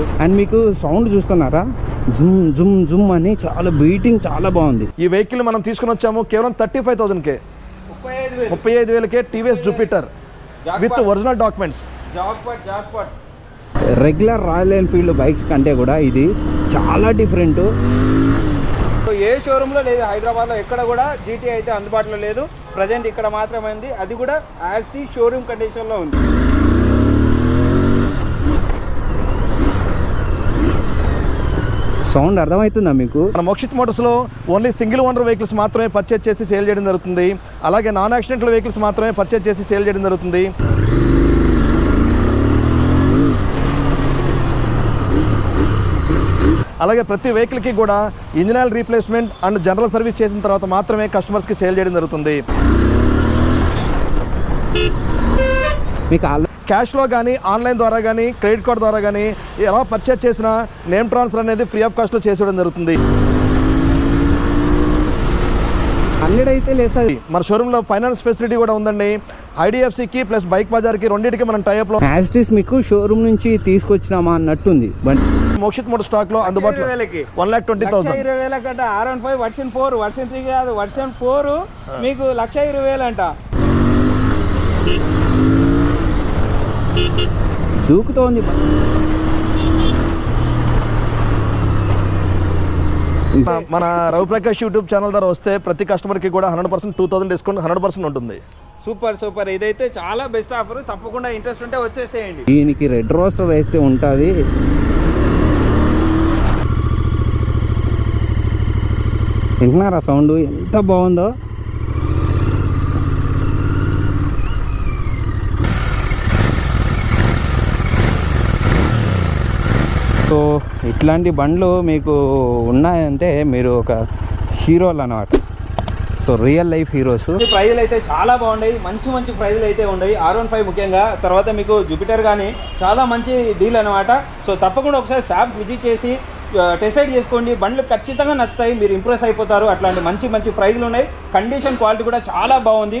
చేసుకోవచ్చు అండ్ మీకు సౌండ్ చూస్తున్నారా? జుమ్ జుమ్ జుమ్ అని చాలా బీటింగ్ చాలా బాగుంది. ఈ వెహికల్ మనం తీసుకుని వచ్చాము కేవలం థర్టీ ఫైవ్ థౌసండ్కే ముప్పై ఐదు వేలు. ముప్పై ఐదు వేలకే TVS Jupiter with original documents jackpot jackpot regular Royal Enfield bikes కంటే కూడా ఇది చాలా డిఫరెంట్ సో ఏ షోరూంలో లేదు హైదరాబాద్లో ఎక్కడ కూడా జీటీ అయితే అందుబాటులో లేదు. ప్రజెంట్ ఇక్కడ మాత్రమే ఉంది. అది కూడా యాస్టీ షోరూమ్ కండిషన్లో ఉంది. సౌండ్ అర్థమవుతుందా మీకు? మన మోక్షిత్ మోటార్స్లో ఓన్లీ సింగిల్ ఓనర్ వెహికల్స్ మాత్రమే పర్చేజ్ చేసి సేల్ చేయడం జరుగుతుంది. అలాగే నాన్ యాక్సిడెంటల్ వెహికల్స్ మాత్రమే పర్చేజ్ చేసి సేల్ చేయడం జరుగుతుంది. అలాగే ప్రతి వెహికల్కి కూడా engine oil replacement and general service చేసిన తర్వాత మాత్రమే కస్టమర్స్కి సేల్ చేయడం జరుగుతుంది. మీకు క్యాష్లో కానీ ఆన్లైన్ ద్వారా కానీ క్రెడిట్ కార్డ్ ద్వారా కానీ ఎలా పర్చేజ్ చేసినా నేమ్ ట్రాన్స్ఫర్ అనేది ఫ్రీ ఆఫ్ కాస్ట్లో చేసేయడం జరుగుతుంది. హండ్రెడ్ అయితే లేదు మన షోరూంలో ఫైనాన్స్ ఫెసిలిటీ కూడా ఉందండి. ఐడిఎఫ్సికి ప్లస్ బైక్ బజార్కి రెండింటికి మనం టైప్లో యాస్టిస్ మీకు షోరూమ్ నుంచి తీసుకొచ్చినామా అన్నట్టుంది. బట్ మోక్షిత్ మోటార్ స్టాక్లో అందుబాటులో ఇరవై వేలకి. వన్ ల్యాక్ ట్వంటీ థౌసండ్ ఇరవై వేల కంట R one five version four version three కాదు. వర్షన్ ఫోర్ మీకు లక్ష ఇరవై వేలు అంట. దూకుతోంది. మన రవిప్రకాష్ యూట్యూబ్ ఛానల్ ద్వారా వస్తే ప్రతి కస్టమర్కి కూడా hundred percent two thousand discount hundred percent ఉంటుంది. Super super. ఇదైతే చాలా బెస్ట్ ఆఫర్. తప్పకుండా ఇంట్రెస్ట్ ఉంటే వచ్చేసేయండి. దీనికి రెడ్ రోస్టర్ వేస్తే ఉంటుంది. వింటున్నారా సౌండ్? ఎంత బాగుందో. సో ఇట్లాంటి బండ్లు మీకు ఉన్నాయంటే మీరు ఒక హీరోలు అన్నమాట. So real life heroes. ప్రైజులు అయితే చాలా బాగున్నాయి మంచి మంచి ప్రైజులు అయితే ఉన్నాయి ఆర్ వన్ ఫైవ్ ముఖ్యంగా. తర్వాత మీకు జూపిటర్ కానీ చాలా మంచి డీల్ అనమాట సో తప్పకుండా ఒకసారి షాప్ విజిట్ చేసి టెస్ట్ రైడ్ చేసుకోండి. బండ్లు ఖచ్చితంగా నచ్చుతాయి. మీరు ఇంప్రెస్ అయిపోతారు. అట్లాంటి మంచి మంచి ప్రైజులు ఉన్నాయి. కండిషన్ క్వాలిటీ కూడా చాలా బాగుంది.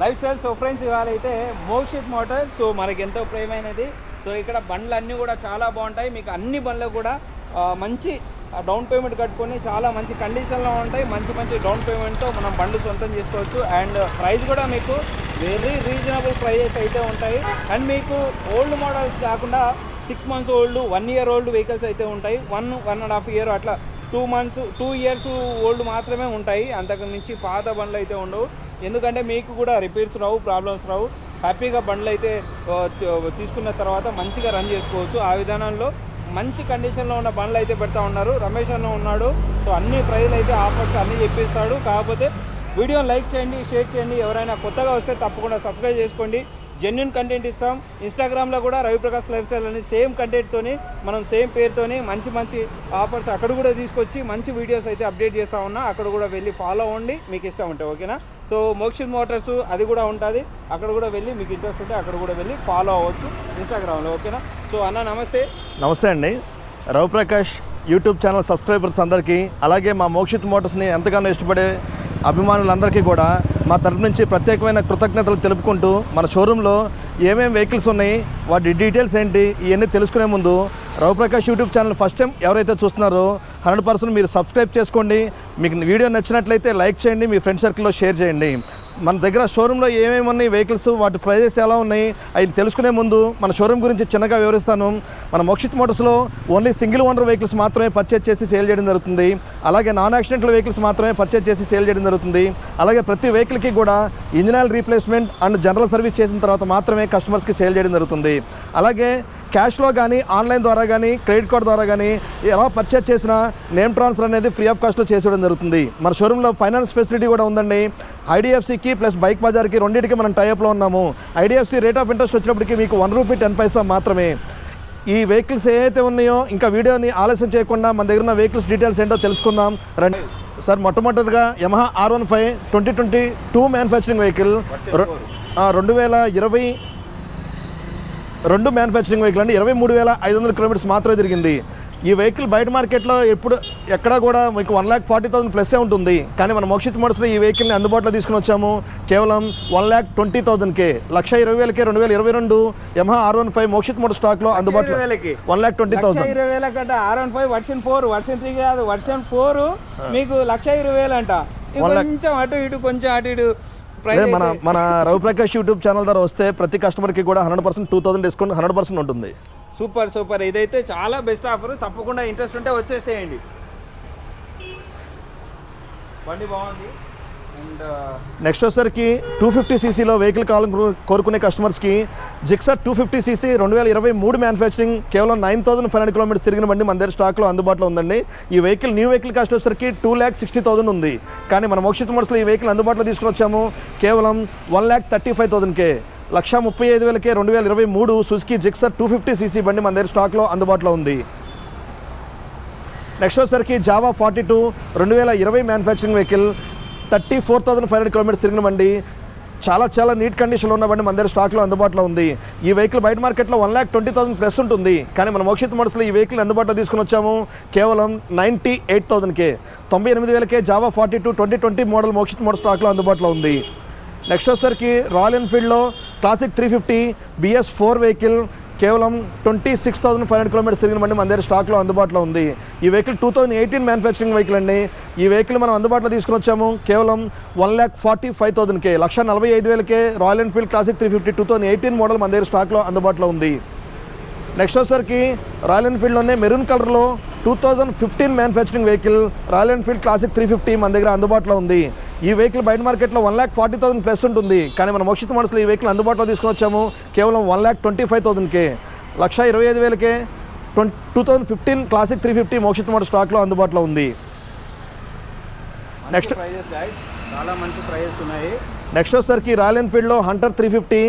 lifestyle so friends ఇవాళ అయితే మోక్షిత్ మోటార్ సో మనకి ఎంతో ప్రియమైనది సో ఇక్కడ బండ్లు అన్నీ కూడా చాలా బాగుంటాయి. మీకు అన్ని బండ్లు కూడా మంచి డౌన్ పేమెంట్ కట్టుకొని చాలా మంచి కండిషన్లో ఉంటాయి. మంచి మంచి డౌన్ పేమెంట్తో మనం బండ్లు సొంతం చేసుకోవచ్చు. అండ్ ప్రైస్ కూడా మీకు వెరీ రీజనబుల్ ప్రైజెస్ అయితే ఉంటాయి. అండ్ మీకు ఓల్డ్ మోడల్స్ కాకుండా six months old one year old vehicles అయితే ఉంటాయి. One one and half year అట్లా two months two years old మాత్రమే ఉంటాయి. అంతకు మించి పాత బండ్లు అయితే ఉండవు. ఎందుకంటే మీకు కూడా రిపేర్స్ రావు ప్రాబ్లమ్స్ రావు. హ్యాపీగా బండ్లు అయితే తీసుకున్న తర్వాత మంచిగా రన్ చేసుకోవచ్చు. ఆ విధానంలో మంచి కండిషన్లో ఉన్న బండ్లు అయితే పెడతా ఉన్నారు. రమేష్ అన్న ఉన్నాడు. సో అన్ని ప్రైజ్లు అయితే ఆఫర్స్ అన్నీ చెప్పిస్తాడు. కాకపోతే వీడియోని లైక్ చేయండి షేర్ చేయండి. ఎవరైనా కొత్తగా వస్తే తప్పకుండా సబ్స్క్రైబ్ చేసుకోండి. జెన్యున్ కంటెంట్ ఇస్తాం. ఇన్స్టాగ్రామ్లో కూడా రవిప్రకాష్ లైఫ్ స్టైల్ అని సేమ్ కంటెంట్తోని మనం సేమ్ పేరుతోని మంచి మంచి ఆఫర్స్ అక్కడ కూడా తీసుకొచ్చి మంచి వీడియోస్ అయితే అప్డేట్ చేస్తూ ఉన్నా. అక్కడ కూడా వెళ్ళి ఫాలో అవ్వండి. మీకు ఇష్టం ఉంటే ఓకేనా సో మోక్షిత్ మోటార్స్ అది కూడా ఉంటుంది. అక్కడ కూడా వెళ్ళి మీకు ఇంట్రెస్ట్ ఉంటే అక్కడ కూడా వెళ్ళి ఫాలో అవ్వచ్చు ఇన్స్టాగ్రామ్లో ఓకేనా సో అన్న నమస్తే. నమస్తే అండి. రవిప్రకాష్ యూట్యూబ్ ఛానల్ సబ్స్క్రైబర్స్ అందరికీ అలాగే మా మోక్షిత్ మోటార్స్ని ఎంతగానో ఇష్టపడే అభిమానులందరికీ కూడా మా తరపు నుంచి ప్రత్యేకమైన కృతజ్ఞతలు తెలుపుకుంటూ మన షోరూంలో ఏమేమి వెహికల్స్ ఉన్నాయి వాటి డీటెయిల్స్ ఏంటి ఇవన్నీ తెలుసుకునే ముందు Raviprakash YouTube channel first time ఎవరైతే చూస్తున్నారో హండ్రెడ్ పర్సెంట్ మీరు సబ్స్క్రైబ్ చేసుకోండి. మీకు వీడియో నచ్చినట్లయితే లైక్ చేయండి మీ ఫ్రెండ్ సర్కిల్లో షేర్ చేయండి. మన దగ్గర షోరూంలో ఏమేమి ఉన్నాయి వెహికల్స్ వాటి ప్రైజెస్ ఎలా ఉన్నాయి అవి తెలుసుకునే ముందు మన షోరూమ్ గురించి చిన్నగా వివరిస్తాను. మన మోక్షిత్ మోటార్స్లో ఓన్లీ సింగిల్ ఓనర్ వెహికల్స్ మాత్రమే పర్చేజ్ చేసి సేల్ చేయడం జరుగుతుంది. అలాగే నాన్ యాక్సిడెంటల్ వెహికల్స్ మాత్రమే పర్చేజ్ చేసి సేల్ చేయడం జరుగుతుంది. అలాగే ప్రతి వెహికల్కి కూడా engine oil replacement and general service చేసిన తర్వాత మాత్రమే కస్టమర్స్కి సేల్ చేయడం జరుగుతుంది. అలాగే క్యాష్లో కానీ ఆన్లైన్ ద్వారా కానీ క్రెడిట్ కార్డ్ ద్వారా కానీ ఎలా పర్చేజ్ చేసినా నేమ్ ట్రాన్స్ఫర్ అనేది ఫ్రీ ఆఫ్ కాస్ట్లో చేసేయడం జరుగుతుంది. మన షోరూంలో ఫైనాన్స్ ఫెసిలిటీ కూడా ఉందండి. ఐడిఎఫ్సికి ప్లస్ బైక్ బజార్కి రెండింటికి మనం టైప్లో ఉన్నాము. ఐడిఎఫ్సి రేట్ ఆఫ్ ఇంట్రెస్ట్ వచ్చినప్పటికీ మీకు వన్ రూపీ టెన్ పైసా మాత్రమే. ఈ వెహికల్స్ ఏవైతే ఉన్నాయో ఇంకా వీడియోని ఆలస్యం చేయకుండా మన దగ్గర ఉన్న వెహికల్స్ డీటెయిల్స్ ఏంటో తెలుసుకుందాం. రండి. సార్ మొట్టమొదటిగా Yamaha R one five twenty twenty two manufacturing vehicle రెండు వేల ఇరవై రెండు మ్యానుఫ్యాక్చరింగ్ వెహికల్ అండి. ఇరవై మూడు వేల ఐదు వందల కిలోమీటర్స్ మాత్రమే తిరిగింది. ఈ వెహికల్ బయట మార్కెట్లో ఎప్పుడు ఎక్కడా కూడా మీకు వన్ ల్యాక్ ఫార్టీ థౌసండ్ ప్లస్సే ఉంటుంది. కానీ మన మోక్షిత్ మోటార్స్లో ఈ వెహికల్ని అందుబాటులో తీసుకుని వచ్చాము. కేవలం వన్ ల్యాక్ ట్వంటీ థౌసండ్కే లక్ష ఇరవై వేలకే రెండు వేల ఇరవై రెండు Yamaha R one five Mokshit motor స్టాక్లో అందుబాటులో. వన్ ల్యాక్ ట్వంటీ థౌసండ్ ఇరవై వేల కంట R one five version four version three కాదు వర్షన్ ఫోర్ మీకు లక్ష ఇరవై వేలు అంట. కొంచెం అటు ఇటు కొంచెం అటు ఇటు. మన మన రవిప్రకాష్ యూట్యూబ్ ఛానల్ ద్వారా వస్తే ప్రతి కస్టమర్కి కూడా hundred percent two thousand discount hundred percent ఉంటుంది. Super super. ఇదైతే చాలా బెస్ట్ ఆఫర్. తప్పకుండా ఇంట్రెస్ట్ ఉంటే వచ్చేసేయండి. బండి బాగుంది. నెక్స్ట్ వచ్చేసరికి టూ ఫిఫ్టీ సీసీలో వెహికల్ కావాలని కోరుకునే కస్టమర్స్కి జిక్సర్ టూ ఫిఫ్టీ సీసీ రెండు వేల ఇరవై మూడు మ్యానుఫ్యాక్చరింగ్ కేవలం nine thousand five hundred kilometres తిరిగిన బండి మన దగ్గర స్టాక్లో అందుబాటులో ఉందండి. ఈ వెహికల్ న్యూ వెహికల్ కాస్ట్ వచ్చేసరికి టూ ల్యాక్ సిక్స్టీ థౌసండ్ ఉంది. కానీ మన మోక్షిత్ మోడల్స్లో ఈ వెహికల్ అందుబాటులో తీసుకుని వచ్చాము. కేవలం వన్ ల్యాక్ థర్టీ ఫైవ్ థౌసండ్కే లక్ష ముప్పై ఐదు వేలకే రెండు వేల ఇరవై మూడు Suzuki Gixxer two fifty CC బండి మన దగ్గర స్టాక్లో అందుబాటులో ఉంది. నెక్స్ట్ వచ్చేసరికి జావా ఫార్టీ టూ రెండు వేల ఇరవై manufacturing vehicle thirty four thousand five hundred kilometres తిరిగినమండి చాలా చాలా నీట్ కండిషన్లో ఉన్న బండి మన దగ్గర స్టాక్లో అందుబాటులో ఉంది. ఈ వెహికల్ బయట మార్కెట్లో one lakh twenty thousand plus ఉంటుంది. కానీ మన మోక్షిత్ మోడల్స్లో ఈ వెహికల్ అందుబాటులో తీసుకుని వచ్చాము. కేవలం నైంటీ ఎయిట్ థౌసండ్కే. తొంభై ఎనిమిది వేలకే Jawa forty two twenty twenty model Mokshit model స్టాక్లో అందుబాటులో ఉంది. నెక్స్ట్ వచ్చేసరికి Royal ఎన్ఫీల్డ్లో Classic three fifty BS four vehicle కేవలం twenty six thousand five hundred kilometres తిరిగిన బండి మన దగ్గర స్టాక్లో అందుబాటులో ఉంది. ఈ vehicle two thousand eighteen manufacturing vehicle అండి. ఈ వెహికల్ మనం అందుబాటులో తీసుకుని వచ్చాము కేవలం వన్ ల్యాక్ ఫార్టీ ఫైవ్ థౌసండ్కే లక్ష నలభై ఐదు వేలకే Royal Enfield Classic three fifty two thousand eighteen model మన దగ్గర స్టాక్లో అందుబాటులో ఉంది. నెక్స్ట్ వచ్చేసరికి రాయల్ ఎన్ఫీల్డ్లోనే మెరూన్ కలర్లో two thousand fifteen manufacturing vehicle Royal Enfield Classic three fifty మన దగ్గర అందుబాటులో ఉంది. ఈ వెహికల్ బయట మార్కెట్లో one lakh forty thousand plus ఉంటుంది. కానీ మన మోక్షిత్ మనసులో ఈ వెహికల్ అందుబాటులో తీసుకుని వచ్చాము. కేవలం వన్ ల్యాక్ ట్వంటీ ఫైవ్ థౌసండ్కే లక్ష ఇరవై ఐదు వేలకే twenty two thousand fifteen Classic three fifty Mokshit model స్టాక్లో అందుబాటులో ఉంది. నెక్స్ట్ చాలా మంచి ప్రైజెస్ ఉన్నాయి. నెక్స్ట్ వచ్చేసరికి Royal ఎన్ఫీల్డ్లో Hunter three fifty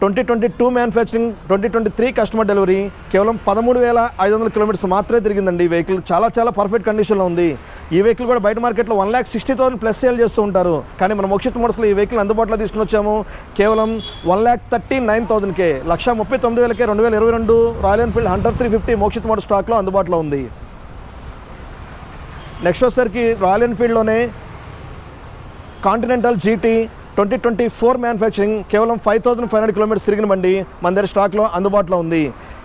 twenty twenty two manufacturing twenty twenty three customer delivery కేవలం పదమూడు వేల ఐదు వందల కిలోమీటర్స్ మాత్రమే తిరిగిందండి ఈ వెహికల్. చాలా చాలా పర్ఫెక్ట్ కండిషన్లో ఉంది. ఈ వెహికల్ కూడా బయట మార్కెట్లో one lakh sixty thousand plus sale చేస్తూ ఉంటారు. కానీ మన మోక్షిత్ మోడల్స్లో ఈ వెహికల్ అందుబాటులో తీసుకుని వచ్చాము కేవలం వన్ ల్యాక్ థర్టీ నైన్ థౌసండ్కే. లక్ష ముప్పై తొమ్మిది వేలకే రెండు వేల ఇరవై రెండు Royal Enfield hundred three fifty Mokshith model స్టాక్లో అందుబాటులో ఉంది. నెక్స్ట్ వచ్చేసరికి Royal ఎన్ఫీల్డ్లోనే Continental GT twenty twenty four manufacturing కేవలం five thousand five hundred kilometres తిరిగిన బండి మన దగ్గర స్టాక్లో అందుబాటులో ఉంది.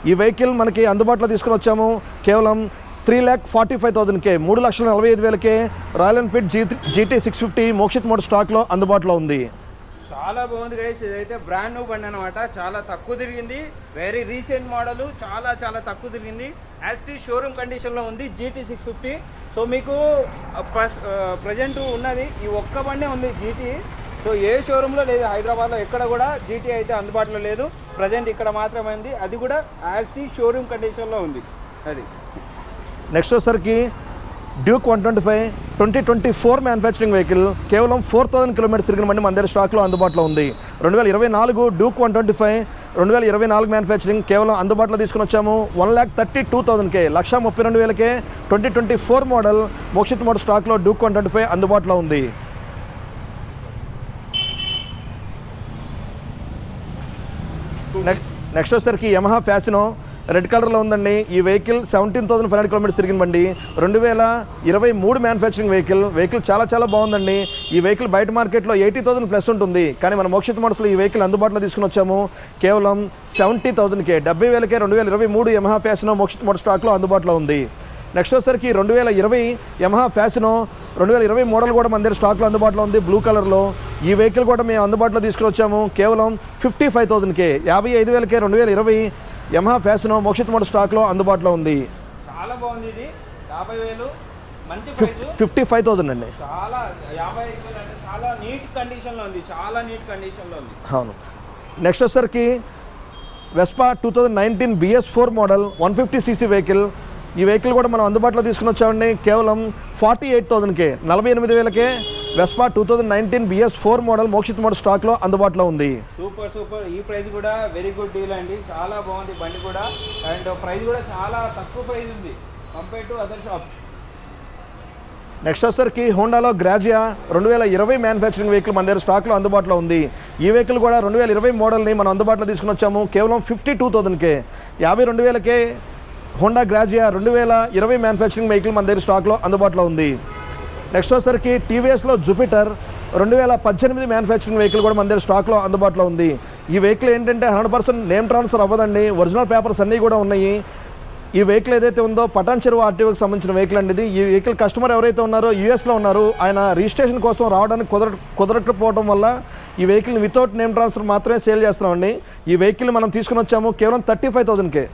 ఈ వెహికల్ మనకి అందుబాటులో తీసుకుని వచ్చాము కేవలం త్రీ ల్యాక్ ఫార్టీ ఫైవ్ థౌసండ్కే మూడు లక్షల నలభై ఐదు వేలకే Royal Enfield G GT six fifty Mokshith model స్టాక్లో అందుబాటులో ఉంది. చాలా బాగుంది గైస్ ఇదైతే బ్రాండ్ న్యూ బండి అనమాట చాలా తక్కువ తిరిగింది. వెరీ రీసెంట్ మోడల్ చాలా చాలా తక్కువ తిరిగింది. యాస్టీ షోరూమ్ కండిషన్లో ఉంది జీటీ సిక్స్ ఫిఫ్టీ. సో మీకు ప్రజెంట్ ఉన్నది. ఈ ఒక్క బండే ఉంది జీటీ. సో ఏ షోరూంలో లేదు హైదరాబాద్లో ఎక్కడ కూడా జీటీ అయితే అందుబాటులో లేదు. ప్రజెంట్ ఇక్కడ మాత్రమే ఉంది. అది కూడా యాస్టీ షోరూమ్ కండిషన్లో ఉంది. అది. నెక్స్ట్ వచ్చేసరికి Duke one twenty five twenty twenty four manufacturing vehicle కేవలం ఫోర్ థౌసండ్ కిలోమీటర్స్ తిరిగిన బండి మన దగ్గర స్టాక్లో అందుబాటులో ఉంది. రెండు వేల ఇరవై నాలుగు డ్యూక్ వన్ ట్వంటీ ఫైవ్ రెండు వేల ఇరవై నాలుగు మ్యానుఫ్యాక్చరింగ్ కేవలం అందుబాటులో తీసుకుని వచ్చాము. వన్ ల్యాక్ థర్టీ టూ థౌసండ్కే లక్ష ముప్పై రెండు వేలకే twenty twenty four model Mokshith model స్టాక్లో డ్యూక్ వన్ ట్వంటీ ఫైవ్ అందుబాటులో ఉంది. నెక్స్ట్ నెక్స్ట్ వచ్చేసరికి యమహా ఫ్యాసినో రెడ్ కలర్లో ఉందండి. ఈ vehicle seventeen thousand five hundred kilometres తిరిగిన బండి. రెండు వేల ఇరవై మూడు మ్యానుఫ్యాక్చరింగ్ వెహికల్ వెహికల్ చాలా చాలా బాగుందండి. ఈ వెహికల్ బయట మార్కెట్లో ఎయిటీ థౌసండ్ ప్లస్ ఉంటుంది. కానీ మన మోక్షిత మోడల్స్లో ఈ వెహికల్ అందుబాటులో తీసుకుని వచ్చాము. కేవలం సెవెంటీ థౌసండ్కే డెబ్బై వేలకే రెండు వేల ఇరవై మూడు యమహా ఫ్యాషన్ మోక్షిత మోడల్ స్టాక్లో అందుబాటులో ఉంది. నెక్స్ట్ వచ్చేసరికి రెండు వేల ఇరవై యమహా ఫ్యాషనో రెండు వేల ఇరవై మోడల్ కూడా మన దగ్గర స్టాక్లో అందుబాటులో ఉంది బ్లూ కలర్లో ఈ వెహికల్ కూడా మేము అందుబాటులో తీసుకుని వచ్చాము. కేవలం ఫిఫ్టీ ఫైవ్ థౌసండ్కే యాభై ఐదు వేలకే రెండు వేల ఇరవై యమహా ఫ్యాషనో మోక్షిత్ మోడల్ స్టాక్లో అందుబాటులో ఉంది. చాలా బాగుంది ఇది. యాభై వేలు. మంచి ఫిఫ్టీ ఫైవ్ థౌసండ్ అండి. చాలా యాభై చాలా నీట్ కండిషన్లో ఉంది. చాలా నీట్ కండిషన్లో ఉంది. అవును. నెక్స్ట్ వచ్చేసరికి Vespa two thousand nineteen BS four model one fifty CC vehicle ఈ వెహికల్ కూడా మనం అందుబాటులో తీసుకుని వచ్చామండి. కేవలం ఫార్టీ ఎయిట్ థౌసండ్కే నలభై ఎనిమిది వేలకే Vespa two thousand nineteen BS four model Mokshith model స్టాక్లో అందుబాటులో ఉంది. Super super. ఈ ప్రైస్ కూడా వెరీ గుడ్ డీల్ అండి. చాలా బాగుంది బండి కూడా. అండ్ ప్రైస్ కూడా చాలా తక్కువ ప్రైస్ ఉంది compare to other shop next వచ్చేసరికి హోండాలో గ్రాజియా రెండు వేల ఇరవై మ్యానుఫ్యాక్చరింగ్ వెహికల్ మన దగ్గర స్టాక్లో అందుబాటులో ఉంది. ఈ వెహికల్ కూడా రెండు వేల ఇరవై మోడల్ని మనం అందుబాటులో తీసుకుని వచ్చాము. కేవలం ఫిఫ్టీ టూ థౌసండ్కే యాభై రెండు వేలకే హోండా గ్రాజియా రెండు వేల ఇరవై మ్యానుఫ్యాక్చరింగ్ వెహికల్ మన దగ్గర స్టాక్లో అందుబాటులో ఉంది. నెక్స్ట్ వచ్చేసరికి టీవీఎస్లో జూపిటర్ రెండు వేల పద్దెనిమిది మ్యానుఫ్యాక్చరింగ్ వెహికల్ కూడా మన దగ్గర స్టాక్లో అందుబాటులో ఉంది. ఈ వెహికల్ ఏంటంటే హండ్రెడ్ పర్సెంట్ నేమ్ ట్రాన్స్ఫర్ అవ్వదండి. ఒరిజినల్ పేపర్స్ అన్నీ కూడా ఉన్నాయి. ఈ వెహికల్ ఏదైతే ఉందో పటాన్ చెరువు ఆర్టీఓకి సంబంధించిన వెహికల్ అండి ఇది. ఈ వెహికల్ కస్టమర్ ఎవరైతే ఉన్నారో యూఎస్లో ఉన్నారు ఆయన రిజిస్ట్రేషన్ కోసం రావడానికి కుదర కుదరకపోవడం వల్ల ఈ వెహికల్ వితౌట్ నేమ్ ట్రాన్స్ఫర్ మాత్రమే సేల్ చేస్తున్నామండి. ఈ వెహికల్ మనం తీసుకుని వచ్చాము కేవలం థర్టీ ఫైవ్ థౌసండ్కే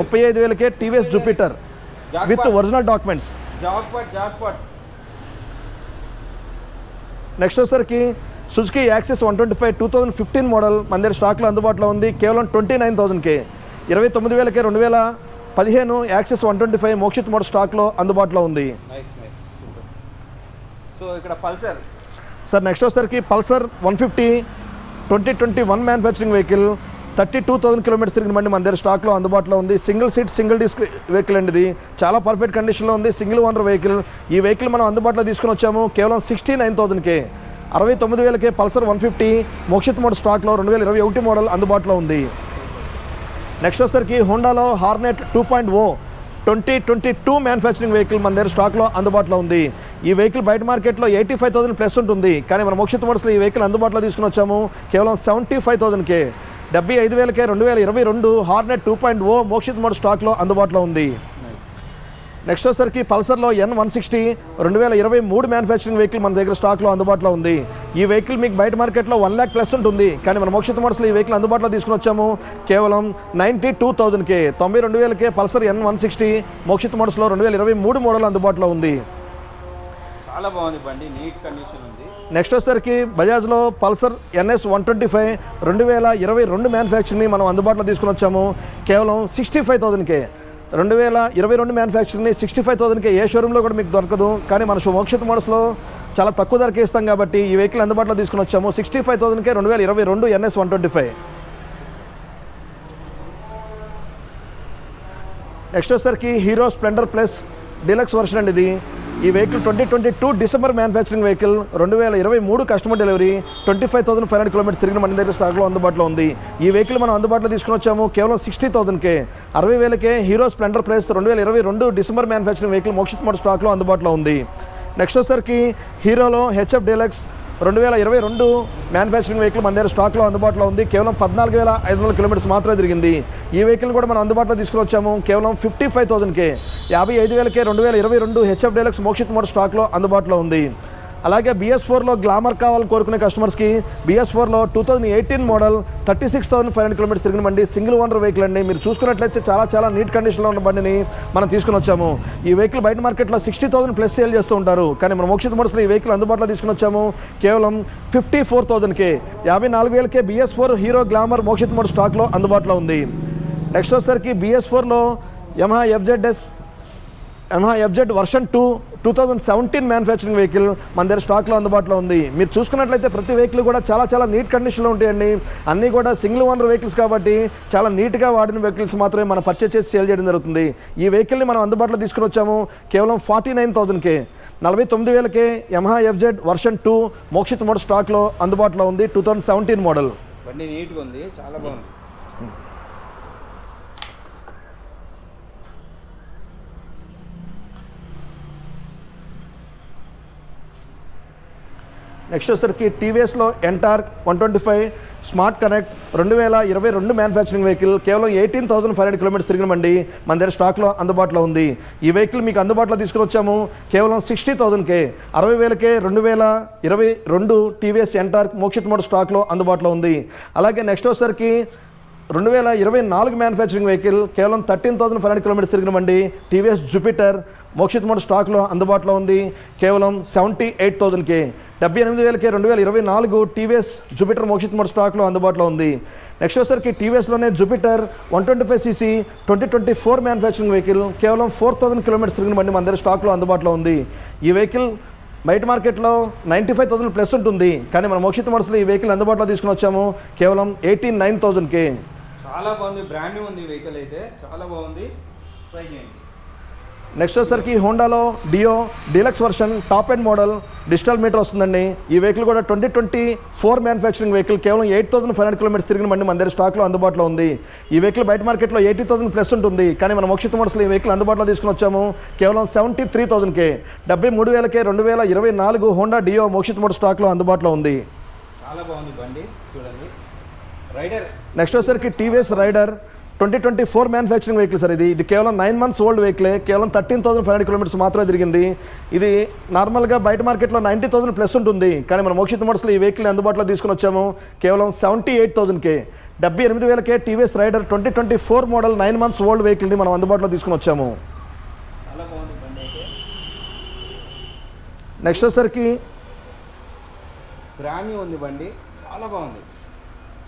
ముప్పై ఐదు వేలకే TVS Jupiter with original documents. Next వచ్చేసరికి Suzuki Access one twenty five two thousand fifteen model మన దగ్గర స్టాక్లో అందుబాటులో ఉంది. కేవలం ట్వంటీ నైన్ థౌసండ్కే ఇరవై తొమ్మిది వేలకే రెండు వేల పదిహేను Access one twenty five Mokshith model స్టాక్లో అందుబాటులో ఉంది. సో ఇక్కడ పల్సర్ సార్ నెక్స్ట్ వచ్చేసరికి Pulsar one fifty twenty twenty one manufacturing vehicle thirty two thousand kilometres తిరిగిన బండి మన దగ్గర స్టాక్లో అందుబాటులో ఉంది. Single seat single disc vehicle అండి ఇది. చాలా పర్ఫెక్ట్ కండిషన్లో ఉంది. Single owner vehicle. ఈ వెహికల్ మనం అందుబాటులో తీసుకుని వచ్చాము. కేవలం సిక్స్టీ నైన్ థౌసండ్కే. అరవై తొమ్మిది వేలకే Pulsar one fifty. Mokshith model స్టాక్లో రెండు వేల ఇరవై ఒకటి మోడల్ అందుబాటులో ఉంది. నెక్స్ట్ వచ్చేసరికి హోండాలో Hornet two point O. Twenty twenty two manufacturing vehicle మన దగ్గర స్టాక్లో అందుబాటులో ఉంది. ఈ వెహికల్ బయట మార్కెట్లో ఎయిటీ ఫైవ్ థౌసండ్ ప్లస్ ఉంటుంది. కానీ మన మోక్షిత్ మోడల్స్లో ఈ వెహికల్ అందుబాటులో తీసుకుని వచ్చాము. కేవలం సెవెంటీ ఫైవ్ థౌసండ్కే. డెబ్బై ఐదు వేలకే రెండు వేల ఇరవై రెండు హార్నెట్ టూ పాయింట్ ఓ మోక్షిత్ మోడల్ స్టాక్లో అందుబాటులో ఉంది. నెక్స్ట్ వచ్చేసరికి పల్సర్లో ఎన్ వన్ సిక్స్టీ రెండు వేల ఇరవై మూడు మ్యానుఫ్యాక్చరింగ్ వెహికల్ మన దగ్గర స్టాక్లో అందుబాటులో ఉంది. ఈ వెహికల్ మీకు బయట మార్కెట్లో వన్ ల్యాక్ ప్లస్ ఉంటుంది. కానీ మన మోక్షిత మోడల్స్లో ఈ వెహికల్ అందుబాటులో తీసుకుని వచ్చాము. కేవలం నైంటీ టూ థౌజండ్కే తొంభై రెండు వేలకే Pulsar N one sixty Mokshith మోడల్స్లో రెండు వేల ఇరవై మూడు మోడల్ అందుబాటులో ఉంది. చాలా బాగుంది బండి నీట్ కండిషన్ ఉంది. నెక్స్ట్ వచ్చేసరికి బజాజ్లో Pulsar NS one twenty five రెండు వేల ఇరవై రెండు మ్యానుఫ్యాక్చర్ని మనం అందుబాటులో తీసుకుని వచ్చాము. కేవలం సిక్స్టీ ఫైవ్ థౌసండ్కే. రెండు వేల ఇరవై రెండు మ్యానుఫ్యాక్చర్ని సిక్స్టీ ఫైవ్ థౌసండ్కే ఏ షోరూంలో కూడా మీకు దొరకదు. కానీ మన సుమోక్షిత మనసులో మోడల్స్లో చాలా తక్కువ ధరకే ఇస్తాం కాబట్టి ఈ వెహికల్ అందుబాటులో తీసుకుని వచ్చాము. సిక్స్టీ ఫైవ్ థౌసండ్కే రెండు వేల ఇరవై రెండు NS one twenty five. Next వచ్చేసరికి Hero Splendor plus deluxe version అండి ఇది. ఈ vehicle twenty twenty two December manufacturing vehicle రెండు వేల ఇరవై మూడు customer delivery twenty five thousand five hundred kilometres తిరిగిన మన దగ్గర స్టాక్లో అందుబాటులో ఉంది. ఈ వెహికల్ మనం అందుబాటులో తీసుకుని వచ్చాము కేవలం సిక్స్టీ థౌసండ్కే అరవై వేలకే హీరో స్ప్లెండర్ ప్రైస్ రెండు వేల ఇరవై రెండు December manufacturing vehicle Mokshith model స్టాక్లో అందుబాటులో ఉంది. నెక్స్ట్ వచ్చేసరికి హీరోలో హెచ్ఎఫ్ డీలక్స్ రెండు వేల ఇరవై రెండు మ్యానుఫ్యాక్చరింగ్ వెహికల్ మన దగ్గర స్టాక్లో అందుబాటులో ఉంది. కేవలం పద్నాలుగు వేల ఐదు వందల కిలోమీటర్స్ మాత్రమే తిరిగింది. ఈ వెహికల్ కూడా మనం అందుబాటులో తీసుకుని వచ్చాము కేవలం ఫిఫ్టీ ఫైవ్ థౌసండ్కే యాభై ఐదు వేలకే రెండు వేల ఇరవై రెండు హెచ్ఎఫ్ డీలక్స్ మోక్షిత్ మోడల్ స్టాక్లో అందుబాటులో ఉంది. అలాగే బిఎస్ ఫోర్లో గ్లామర్ కావాలని కోరుకునే కస్టమర్స్కి బిఎస్ ఫోర్లో two thousand eighteen model thirty six thousand five hundred kilometres తిరిగిన బండి సింగిల్ ఓనర్ వెహికల్ అండి. మీరు చూసుకున్నట్లయితే చాలా చాలా నీట్ కండిషన్లో ఉన్న బండిని మనం తీసుకుని వచ్చాము. ఈ వెహికల్ బయట మార్కెట్లో సిక్స్టీ థౌసండ్ ప్లస్ సేల్ చేస్తూ ఉంటారు. కానీ మన మోక్షిత మోడల్స్లో ఈ వెహికల్ అందుబాటులో తీసుకుని వచ్చాము. కేవలం ఫిఫ్టీ ఫోర్ థౌసండ్కే యాభై నాలుగు వేలకే BS four Hero Glamour Mokshith model స్టాక్లో అందుబాటులో ఉంది. నెక్స్ట్ వచ్చేసరికి బిఎస్ ఫోర్లో Yamaha FZS ఎంహా FZ version two two thousand seventeen manufacturing vehicle మన దగ్గర స్టాక్లో అందుబాటులో ఉంది. మీరు చూసుకున్నట్లయితే ప్రతి వెహికల్ కూడా చాలా చాలా నీట్ కండిషన్లో ఉంటాయండి. అన్నీ కూడా సింగిల్ ఓనర్ వెహికల్స్ కాబట్టి చాలా నీట్గా వాడిన వెహికల్స్ మాత్రమే మనం పర్చేస్ చేసి సేల్ చేయడం జరుగుతుంది. ఈ వెహికల్ని మనం అందుబాటులో తీసుకుని వచ్చాము కేవలం ఫార్టీ నైన్ థౌజండ్కే నలభై తొమ్మిది వేలకే Yamaha FZ version two Mokshith model స్టాక్లో అందుబాటులో ఉంది టూ థౌజండ్ సెవెంటీన్ మోడల్ బండి నీట్గా ఉంది చాలా బాగుంది. నెక్స్ట్ వచ్చేసరికి టీవీఎస్లో Ntorq one twenty five smart connect రెండు వేల ఇరవై రెండు మ్యానుఫ్యాక్చరింగ్ వెహికల్ కేవలం eighteen thousand five hundred kilometres తిరిగిన బండి మన దగ్గర స్టాక్లో అందుబాటులో ఉంది. ఈ వెహికల్ మీకు అందుబాటులో తీసుకుని వచ్చాము కేవలం సిక్స్టీ థౌసండ్కే అరవై వేలకే రెండు వేల ఇరవై రెండు టీవీఎస్ ఎంటార్ మోక్షిత్ మోడల్ స్టాక్లో అందుబాటులో ఉంది. అలాగే నెక్స్ట్ వచ్చేసరికి రెండు వేల ఇరవై నాలుగు మ్యానుఫ్యాక్చరింగ్ వెహికల్ కేవలం thirteen thousand five hundred kilometres తిరిగిన బండి టీవీఎస్ జూపిటర్ మోక్షిత్ మోడల్ స్టాక్లో అందుబాటులో ఉంది. కేవలం సెవెంటీ ఎయిట్ థౌసండ్కి డెబ్బై ఎనిమిది వేలకి రెండు వేల ఇరవై నాలుగు టీవీఎస్ జూపిటర్ మోక్షిత్ మోడల్ స్టాక్లో అందుబాటులో ఉంది. నెక్స్ట్ వచ్చేసరికి టీవీఎస్లోనే Jupiter one twenty five CC twenty twenty four manufacturing vehicle కేవలం ఫోర్ థౌసండ్ కిలోమీటర్స్ తిరిగిన బండి మన దగ్గర స్టాక్లో అందుబాటులో ఉంది. ఈ వెహికల్ బయట మార్కెట్లో నైంటీ ఫైవ్ థౌసండ్ ప్లస్ ఉంటుంది. కానీ మన మోక్షిత్ మోడల్స్లో ఈ వెహికల్ అందుబాటులో తీసుకుని వచ్చాము కేవలం ఎయిటీ నైన్ థౌసండ్కి చాలా బాగుంది. బ్రాండ్ న్యూ ఉంది వెహికల్ అయితే. చాలా బాగుంది. ట్రై చేయండి. నెక్స్ట్ వచ్చేసరికి హోండాలో Dio deluxe version top end model digital meter వస్తుందండి. ఈ వెహికల్ కూడా twenty twenty four manufacturing vehicle కేవలం eight thousand five hundred kilometres తిరిగిన బండి మన దగ్గర స్టాక్లో అందుబాటులో ఉంది. ఈ వెహికల్ బయట మార్కెట్లో ఎయిటీ థౌసండ్ ప్లస్ ఉంటుంది. కానీ మన మోక్షిత మోడల్స్లో ఈ వెహికల్ అందుబాటులో తీసుకుని వచ్చాము. కేవలం సెవెంటీ త్రీ థౌసండ్కే డెబ్బై మూడు వేలకే రెండు వేల ఇరవై నాలుగు హోండా డియో మోక్షిత మోడల్ స్టాక్లో అందుబాటులో ఉంది. చాలా బాగుంది బండి. చూడండి. నెక్స్ట్ వచ్చేసరికి TVS Raider twenty twenty four manufacturing vehicle sir ఇది ఇది కేవలం నైన్ మంత్స్ ఓల్డ్ వెహికలే కేవలం thirteen thousand five hundred kilometres మాత్రమే తిరిగింది. ఇది నార్మల్గా బయట మార్కెట్లో నైంటీ థౌసండ్ ప్లస్ ఉంటుంది. కానీ మన మోక్షిత్ మోడల్స్లో ఈ వెహికల్ అందుబాటులో తీసుకుని వచ్చాము. కేవలం సెవెంటీ ఎయిట్ థౌసండ్కే డెబ్బై ఎనిమిది వేలకే TVS Raider twenty twenty four model nine months old వెహికల్ని మనం అందుబాటులో తీసుకుని వచ్చాము. నెక్స్ట్ వచ్చేసరికి న్యూ ఉంది బండి. చాలా బాగుంది.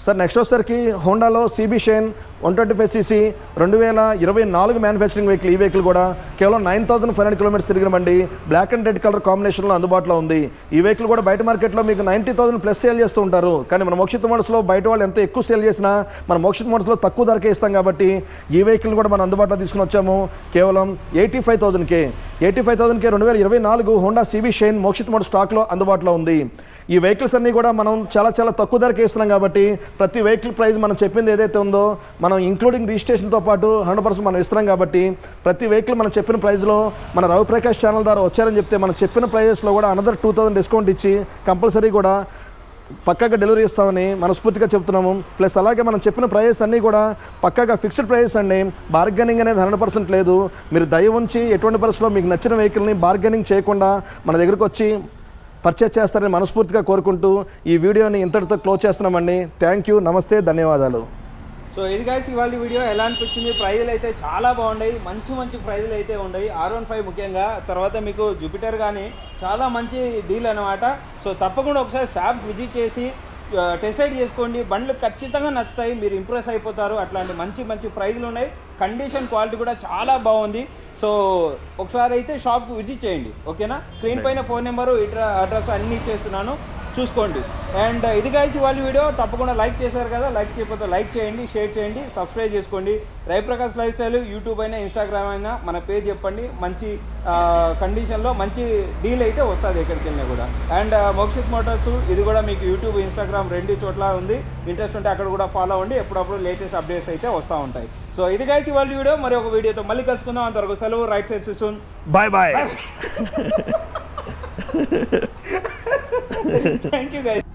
సార్ నెక్స్ట్ వచ్చేసరికి హోండాలో CB Shine one twenty five CC రెండు వేల ఇరవై నాలుగు మ్యానుఫ్యాక్చరింగ్ వెహికల్ ఈ వెహికల్ కూడా కేవలం nine thousand five hundred kilometres తిరిగిన బండి బ్లాక్ అండ్ రెడ్ కలర్ కాంబినేషన్లో అందుబాటులో ఉంది. ఈ వెహికల్ కూడా బయట మార్కెట్లో మీకు నైంటీ థౌసండ్ ప్లస్ సేల్ చేస్తూ ఉంటారు. కానీ మన మోక్షిత్ మోడల్స్లో బయట వాళ్ళు ఎంత ఎక్కువ సేల్ చేసినా మన మోక్షిత్ మోడల్స్లో తక్కువ ధరకే ఇస్తాం కాబట్టి ఈ వెహికల్ కూడా మనం అందుబాటులో తీసుకుని వచ్చాము. కేవలం ఎయిటీ ఫైవ్ థౌసండ్కే ఎయిటీ ఫైవ్ థౌసండ్కే రెండు వేల ఇరవై నాలుగు హోండా సిబి షైన్ మోక్షిత్ మోడల్ స్టాక్లో అందుబాటులో ఉంది. ఈ వెహికల్స్ అన్నీ కూడా మనం చాలా చాలా తక్కువ ధరకే ఇస్తున్నాం కాబట్టి ప్రతి వెహికల్ ప్రైస్ మనం చెప్పింది ఏదైతే ఉందో మనం ఇంక్లూడింగ్ రిజిస్ట్రేషన్తో పాటు హండ్రెడ్ పర్సెంట్ మనం ఇస్తున్నాం కాబట్టి ప్రతి వెహికల్ మనం చెప్పిన ప్రైస్లో మన రవి ప్రకాష్ ఛానల్ ద్వారా వచ్చారని చెప్తే మనం చెప్పిన ప్రైజెస్లో కూడా అనదర్ టూ థౌసండ్ డిస్కౌంట్ ఇచ్చి కంపల్సరీ కూడా పక్కాగా డెలివరీ ఇస్తామని మనస్ఫూర్తిగా చెప్తున్నాము. ప్లస్ అలాగే మనం చెప్పిన ప్రైజెస్ అన్నీ కూడా పక్కాగా ఫిక్స్డ్ ప్రైజెస్ అండి. బార్గెనింగ్ అనేది హండ్రెడ్ పర్సెంట్ లేదు. మీరు దయ ఉంచి ఎటువంటి పరిస్థితుల్లో మీకు నచ్చిన వెహికల్ని బార్గెనింగ్ చేయకుండా మన దగ్గరకు వచ్చి పర్చేస్ చేస్తారని మనస్ఫూర్తిగా కోరుకుంటూ ఈ వీడియోని ఇంతటితో క్లోజ్ చేస్తున్నామండి. థ్యాంక్ యూ నమస్తే ధన్యవాదాలు. సో ఇది గాయస్ ఇవాళ వీడియో ఎలా అనిపించింది? ప్రైజులు అయితే చాలా బాగున్నాయి. మంచి మంచి ప్రైజులు అయితే ఉన్నాయి. ఆర్ వన్ ఫైవ్ ముఖ్యంగా. తర్వాత మీకు జూపిటర్ కానీ చాలా మంచి డీల్ అనమాట సో తప్పకుండా ఒకసారి షాప్ విజిట్ చేసి టెస్ట్ రైడ్ చేసుకోండి. బండ్లు ఖచ్చితంగా నచ్చుతాయి. మీరు ఇంప్రెస్ అయిపోతారు. అట్లాంటి మంచి మంచి ప్రైజులు ఉన్నాయి. కండిషన్ క్వాలిటీ కూడా చాలా బాగుంది. సో ఒకసారి అయితే షాప్కి విజిట్ చేయండి. ఓకేనా స్క్రీన్ పైన ఫోన్ నెంబరు ఇట్రా అడ్రస్ అన్నీ ఇచ్చేస్తున్నాను. చూసుకోండి. అండ్ ఇది కలిసి వాళ్ళ వీడియో. తప్పకుండా లైక్ చేశారు కదా. లైక్ చేయకపోతే లైక్ చేయండి షేర్ చేయండి సబ్స్క్రైబ్ చేసుకోండి. రవిప్రకాష్ లైఫ్ స్టైల్ యూట్యూబ్ అయినా ఇన్స్టాగ్రామ్ అయినా మన పేజ్ చెప్పండి. మంచి కండిషన్లో మంచి డీల్ అయితే వస్తుంది ఎక్కడికి వెళ్ళినా కూడా. అండ్ మోక్షిత్ మోటార్స్ ఇది కూడా మీకు యూట్యూబ్ ఇన్స్టాగ్రామ్ రెండు చోట్ల ఉంది. ఇంట్రెస్ట్ ఉంటే అక్కడ కూడా ఫాలో అవ్వండి. ఎప్పుడప్పుడు లేటెస్ట్ అప్డేట్స్ అయితే వస్తూ ఉంటాయి. సో ఇది కలిసి వాళ్ళ వీడియో. మరి ఒక వీడియోతో మళ్ళీ కలుసుకుందాం. అంతవరకు సెలవు. రైట్ సైడ్ సున్ bye bye thank you guys